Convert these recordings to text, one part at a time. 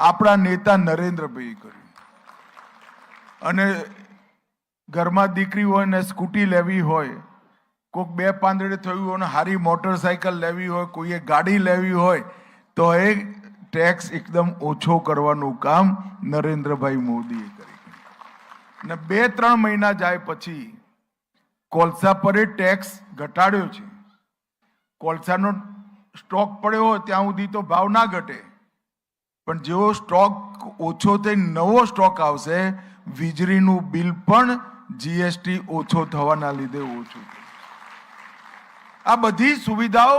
આપણા નેતા નરેન્દ્રભાઈએ કર્યું. અને ઘરમાં દીકરી હોય ને સ્કૂટી લેવી હોય, કોઈક બે પાંદડે થયું હોય ને હારી મોટરસાયકલ લેવી હોય, કોઈએ ગાડી લેવી હોય, તો એ ટેક્સ એકદમ ઓછો કરવાનું કામ નરેન્દ્રભાઈ મોદીએ કર્યું. ને બે ત્રણ મહિના જાય પછી કોલસા પર ટેક્સ ઘટાડ્યો છે. કોલસાનો સ્ટોક પડ્યો હોય ત્યાં સુધી તો ભાવ ના ઘટે. પણ જેવો સ્ટોક ઓછો થઈ નવો સ્ટોક આવશે, વીજળીનું બિલ પણ જીએસટી ઓછો થવાના લીધે ઓછું આ બધી સુવિધાઓ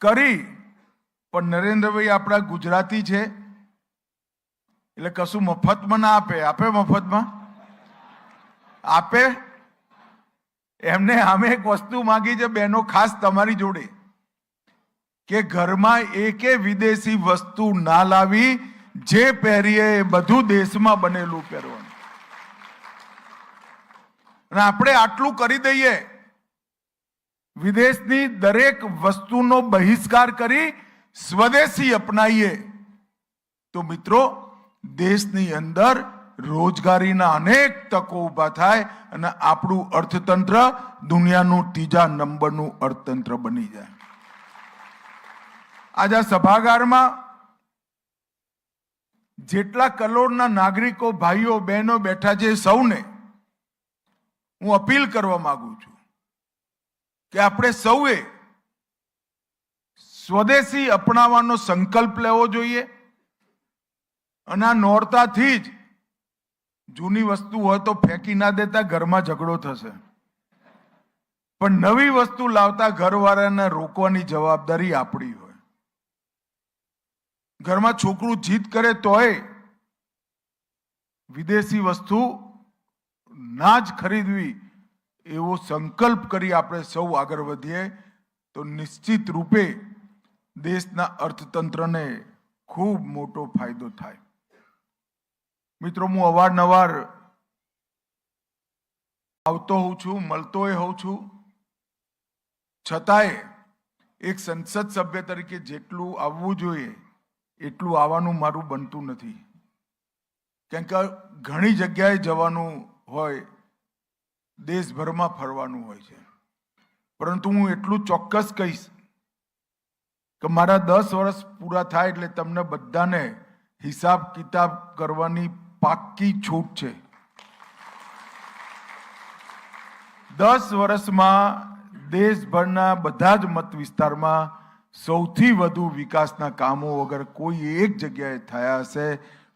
કરી, પણ નરેન્દ્રભાઈ આપણા ગુજરાતી છે, એટલે કશું મફતમાં ના આપે. આપે મફતમાં? આપે? એમને અમે એક વસ્તુ માંગી છે બેનો ખાસ તમારી જોડે. કે ઘરમાં એકે વિદેશી વસ્તુ ના લાવી, જે પહેરીએ એ બધું દેશમાં બનેલું પહેરવાનું. અને આપણે આટલું કરી દઈએ. વિદેશની દરેક વસ્તુનો બહિષ્કાર કરી સ્વદેશી અપનાવીએ તો મિત્રો, દેશની અંદર રોજગારીના અનેક તકો ઊભા થાય અને આપણું અર્થતંત્ર દુનિયાનું ત્રીજા નંબરનું અર્થતંત્ર બની જાય. આજે સભાગારમાં જેટલા કરોડના નાગરિકો, ભાઈઓ, બહેનો બેઠા છે સૌને હું અપીલ કરવા માંગુ છું કે આપણે સૌએ સ્વદેશી અપનાવવાનો સંકલ્પ લેવો જોઈએ અને આ નોરતાથી જ જૂની વસ્તુ હોય તો ફેંકી ના દેતા ઘરમાં ઝઘડો થશે. પણ નવી વસ્તુ લાવતા ઘરવાળાને રોકવાની જવાબદારી આપણી હોય. ઘરમાં છોકરું જીદ કરે તોય વિદેશી વસ્તુ ના જ ખરીદવી એવો સંકલ્પ કરી આપણે સૌ આગળ વધીએ, તો નિશ્ચિત રૂપે દેશના અર્થતંત્રને ખૂબ મોટો ફાયદો થાય. મિત્રો, હું અવારનવાર આવતો હોઉં છું, મળતોય હોઉં છું. છતાંય એક સંસદ સભ્ય તરીકે જેટલું આવવું જોઈએ એટલું આવવાનું મારું બનતું નથી. કેમ કે ઘણી જગ્યાએ જવાનું હોય, દેશભરમાં ફરવાનું હોય છે. પરંતુ હું એટલું ચોક્કસ કહીશ કે મારા દસ વર્ષ પૂરા થાય એટલે તમને બધાને હિસાબ કિતાબ કરવાની પાક્કી છૂટ છે. દસ વર્ષમાં દેશભરના બધા જ મત વિસ્તારમાં સૌથી વધુ વિકાસના કામો વગર કોઈ એક જગ્યાએ થયા હશે,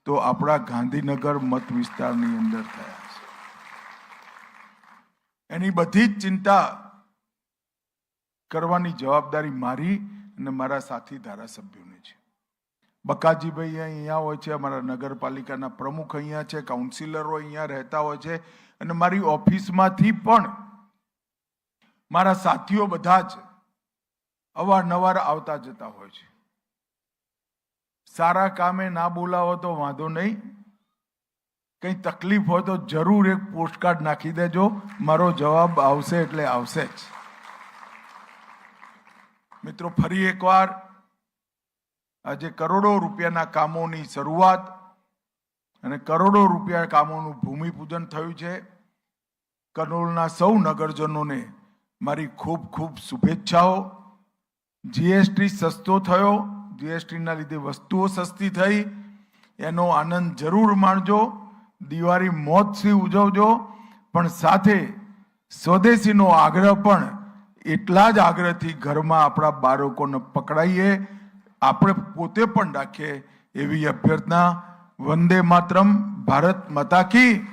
તો આપણા ગાંધીનગર મત વિસ્તારની અંદર થયા છે એની બધી જ ચિંતા કરવાની જવાબદારી મારી અને મારા સાથી ધારાસભ્યોની છે. બકાજીભાઈ અહીંયા હોય છે, અમારા નગરપાલિકાના પ્રમુખ અહીંયા છે, કાઉન્સિલરો અહીંયા રહેતા હોય છે અને મારી ઓફિસમાંથી પણ મારા સાથીઓ બધા જ અવારનવાર આવતા જતા હોય છે. સારા કામે ના બોલાવો તો વાંધો નહીં. કંઈ તકલીફ હોય તો જરૂર એક પોસ્ટકાર્ડ નાખી દેજો. મારો જવાબ આવશે એટલે આવશે જ. મિત્રો, ફરી એકવાર આજે કરોડો રૂપિયાના કામોની શરૂઆત અને કરોડો રૂપિયા કામોનું ભૂમિપૂજન થયું છે. કનોલના સૌ નગરજનોને મારી ખૂબ ખૂબ શુભેચ્છાઓ. જીએસટી સસ્તો થયો. જીએસટીના લીધે વસ્તુઓ સસ્તી થઈ. એનો આનંદ જરૂર માણજો. દિવાળી મોજથી ઉજવજો. પણ સાથે સ્વદેશીનો આગ્રહ પણ એટલા જ આગ્રહથી ઘરમાં આપણા બાળકોને પકડાઈએ. આપણે પોતે પણ રાખીએ એવી અભ્યર્થના વંદે માતરમ ભારત માતા કી.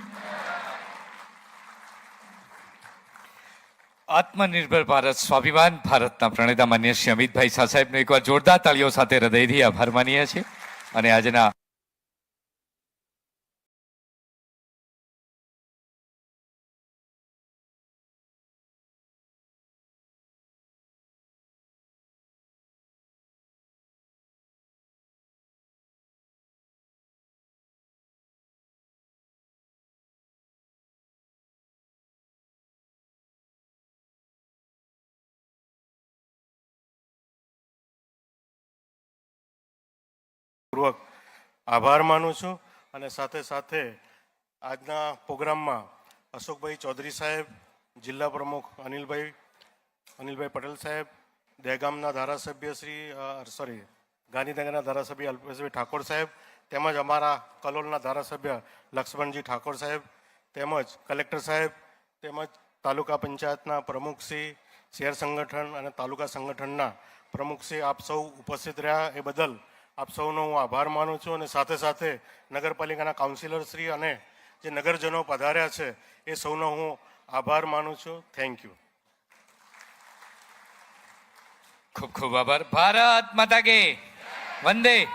આત્મનિર્ભર ભારત, સ્વાભિમાન ભારતના પ્રણેતા માન્ય શ્રી અમિતભાઈ શાહ સાહેબનો એકવાર જોરદાર તાળીઓ સાથે હૃદયથી આભાર માનીએ છીએ. અને આજના પૂર્વક આભાર માનું છું અને સાથે સાથે આજના પ્રોગ્રામમાં અશોકભાઈ ચૌધરી સાહેબ, જિલ્લા પ્રમુખ અનિલભાઈ અનિલભાઈ પટેલ સાહેબ, દહેગામના ધારાસભ્ય શ્રી સોરી ગાંધીનગરના ધારાસભ્ય અલ્પેશભાઈ ઠાકોર સાહેબ, તેમજ અમારા કલોલના ધારાસભ્ય લક્ષ્મણજી ઠાકોર સાહેબ, તેમજ કલેક્ટર સાહેબ, તેમજ તાલુકા પંચાયતના પ્રમુખશ્રી શહેર સંગઠન અને તાલુકા સંગઠનના પ્રમુખશ્રી આપ સૌ ઉપસ્થિત રહ્યા એ બદલ આપ સૌનો હું આભાર માનું છું અને સાથે સાથે નગરપાલિકાના કાઉન્સિલરશ્રી અને જે નગરજનો પધાર્યા છે, એ સૌનો હું આભાર માનું છું. થેન્ક યુ ખૂબ ખૂબ આભાર. ભારત માતા કે. વંદે.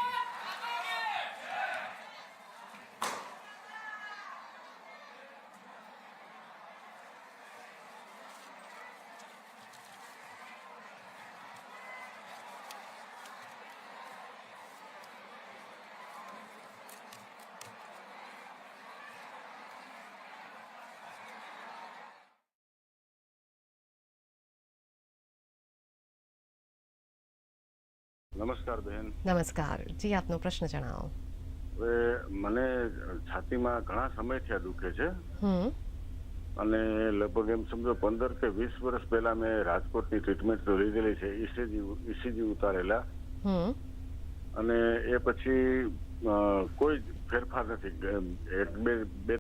નમસ્કાર બહેન નમસ્કાર. જી આપનો પ્રશ્ન જણાવો. હવે મને છાતીમાં ઘણા સમયથી આ દુખે છે. અને લગભગ એમ સમજો પંદર કે વીસ વર્ષ પહેલા મેં રાજકોટની ટ્રીટમેન્ટ તો લીધેલી છે ઈસીજી ઈસીજી ઉતારેલા. અને એ પછી કોઈ ફેરફાર નથી. એક બે બે